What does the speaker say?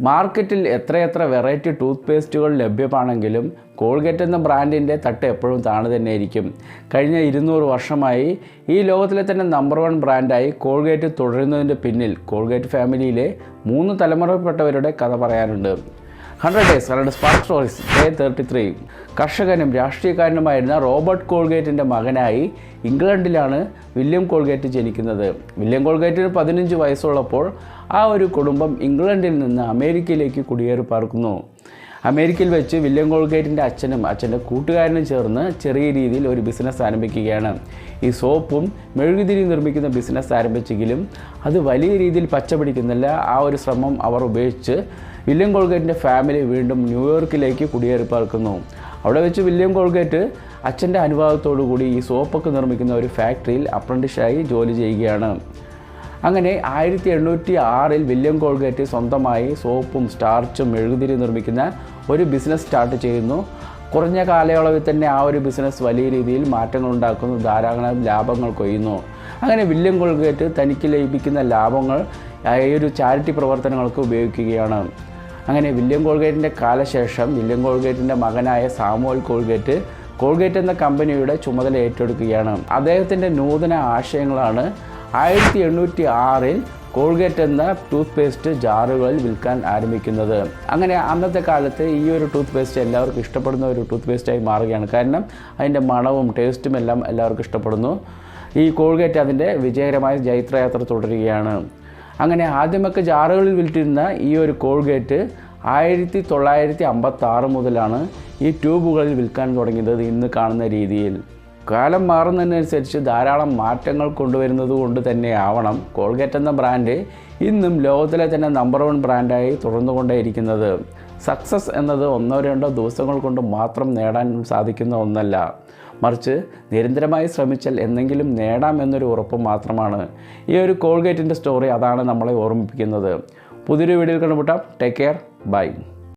മാർക്കറ്റിൽ എത്രയെത്ര variety tooth പേസ്റ്റുകൾ ലഭ്യമാണെങ്കിലും കോൾഗേറ്റ് എന്ന ബ്രാൻഡിന്റെ തട്ട് എപ്പോഴും താണു തന്നെയായിരിക്കും. കഴിഞ്ഞ ഇരുന്നൂറ് വർഷമായി ഈ ലോകത്തിലെ തന്നെ നമ്പർ വൺ ബ്രാൻഡായി കോൾഗേറ്റ് തുടരുന്നതിന്റെ പിന്നിൽ കോൾഗേറ്റ് ഫാമിലിയിലെ മൂന്ന് തലമുറപ്പെട്ടവരുടെ കഥ പറയാനുണ്ട്. Hundred days hundred spark stories day thirty three കർഷകനും രാഷ്ട്രീയക്കാരനുമായിരുന്ന റോബർട്ട് കോൾഗേറ്റിന്റെ മകനായി ഇംഗ്ലണ്ടിലാണ് വില്യം കോൾഗേറ്റ് ജനിക്കുന്നത്. വില്യം കോൾഗേറ്റിന് പതിനഞ്ച് വയസ്സുള്ളപ്പോൾ ആ ഒരു കുടുംബം ഇംഗ്ലണ്ടിൽ നിന്ന് അമേരിക്കയിലേക്ക് കുടിയേറി പാർക്കുന്നു. അമേരിക്കയിൽ വെച്ച് വില്യം കോൾഗേറ്റിന്റെ അച്ഛനും അച്ഛന്റെ കൂട്ടുകാരനും ചേർന്ന് ചെറിയ രീതിയിൽ ഒരു ബിസിനസ് ആരംഭിക്കുകയാണ്. ഈ സോപ്പും മെഴുകുതിരി നിർമ്മിക്കുന്ന ബിസിനസ് ആരംഭിച്ചെങ്കിലും അത് വലിയ രീതിയിൽ പച്ചപിടിക്കുന്നില്ല. ആ ഒരു ശ്രമം അവർ ഉപേക്ഷിച്ച് വില്യം കോൾഗേറ്റിന്റെ ഫാമിലി വീണ്ടും ന്യൂയോർക്കിലേക്ക് കുടിയേറി പാർക്കുന്നു അവിടെ വെച്ച് വില്യം കോൾഗേറ്റ് അച്ഛന്റെ അനുവാദത്തോടു കൂടി ഈ സോപ്പൊക്കെ നിർമ്മിക്കുന്ന ഒരു ഫാക്ടറിയിൽ അപ്രന്റിഷായി ജോലി ചെയ്യുകയാണ്. അങ്ങനെ ആയിരത്തി എണ്ണൂറ്റി ആറിൽ വില്യം കോൾഗേറ്റ് സ്വന്തമായി സോപ്പും സ്റ്റാർച്ചും മെഴുകുതിരി നിർമ്മിക്കുന്ന ഒരു ബിസിനസ് സ്റ്റാർട്ട് ചെയ്യുന്നു കുറഞ്ഞ കാലയളവിൽ തന്നെ ആ ഒരു ബിസിനസ് വലിയ രീതിയിൽ മാറ്റങ്ങൾ ഉണ്ടാക്കുന്നു ധാരാളം ലാഭങ്ങൾ കൊയ്യുന്നു. അങ്ങനെ വില്യം കോൾഗേറ്റ് തനിക്ക് ലഭിക്കുന്ന ലാഭങ്ങൾ ഈ ഒരു ചാരിറ്റി പ്രവർത്തനങ്ങൾക്ക് ഉപയോഗിക്കുകയാണ്. അങ്ങനെ വില്യം കോൾഗേറ്റിന്റെ കാലശേഷം വില്യം കോൾഗേറ്റിന്റെ മകനായ സാമുവൽ കോൾഗേറ്റ് കോൾഗേറ്റ് എന്ന കമ്പനിയുടെ ചുമതല ഏറ്റെടുക്കുകയാണ്. അദ്ദേഹത്തിന്റെ നൂതന ആശയങ്ങളാണ് ആയിരത്തി എണ്ണൂറ്റി ആറിൽ കോൾഗേറ്റ് എന്ന ടൂത്ത് പേസ്റ്റ് ജാറുകളിൽ വിൽക്കാൻ ആരംഭിക്കുന്നത്. അങ്ങനെ അന്നത്തെ കാലത്ത് ഈ ഒരു ടൂത്ത് പേസ്റ്റ് എല്ലാവർക്കും ഇഷ്ടപ്പെടുന്ന ഒരു ടൂത്ത് പേസ്റ്റായി മാറുകയാണ്. കാരണം അതിന്റെ മണവും ടേസ്റ്റും എല്ലാം എല്ലാവർക്കും ഇഷ്ടപ്പെടുന്നു. ഈ കോൾഗേറ്റ് അതിന്റെ വിജയകരമായ ജൈത്രയാത്ര തുടരുകയാണ്. അങ്ങനെ ആദ്യമൊക്കെ ജാറുകളിൽ വിൽറ്റിരുന്ന ഈ ഒരു കോൾഗേറ്റ് ആയിരത്തി തൊള്ളായിരത്തി അമ്പത്തി ആറ് മുതലാണ് ഈ ട്യൂബുകളിൽ വിൽക്കാൻ തുടങ്ങിയത് ഇന്ന് കാണുന്ന രീതിയിൽ. കാലം മാറുന്നതിനനുസരിച്ച് ധാരാളം മാറ്റങ്ങൾ കൊണ്ടുവരുന്നത് കൊണ്ട് തന്നെ ആവണം കോൾഗേറ്റ് എന്ന ബ്രാൻഡ് ഇന്നും ലോകത്തിലെ തന്നെ നമ്പർ വൺ ബ്രാൻഡായി തുടർന്നുകൊണ്ടേയിരിക്കുന്നത്. സക്സസ് എന്നത് ഒന്നോ രണ്ടോ ദിവസങ്ങൾ കൊണ്ട് മാത്രം നേടാൻ സാധിക്കുന്ന ഒന്നല്ല. മറിച്ച് നിരന്തരമായി ശ്രമിച്ചാൽ എന്തെങ്കിലും നേടാം എന്നൊരു ഉറപ്പ് മാത്രമാണ്. ഈ ഒരു കോൾഗേറ്റിന്റെ സ്റ്റോറി അതാണ് നമ്മളെ ഓർമ്മിപ്പിക്കുന്നത്. പുതിയൊരു വീഡിയോയിൽ കണ്ടുമുട്ടാം. Take care bye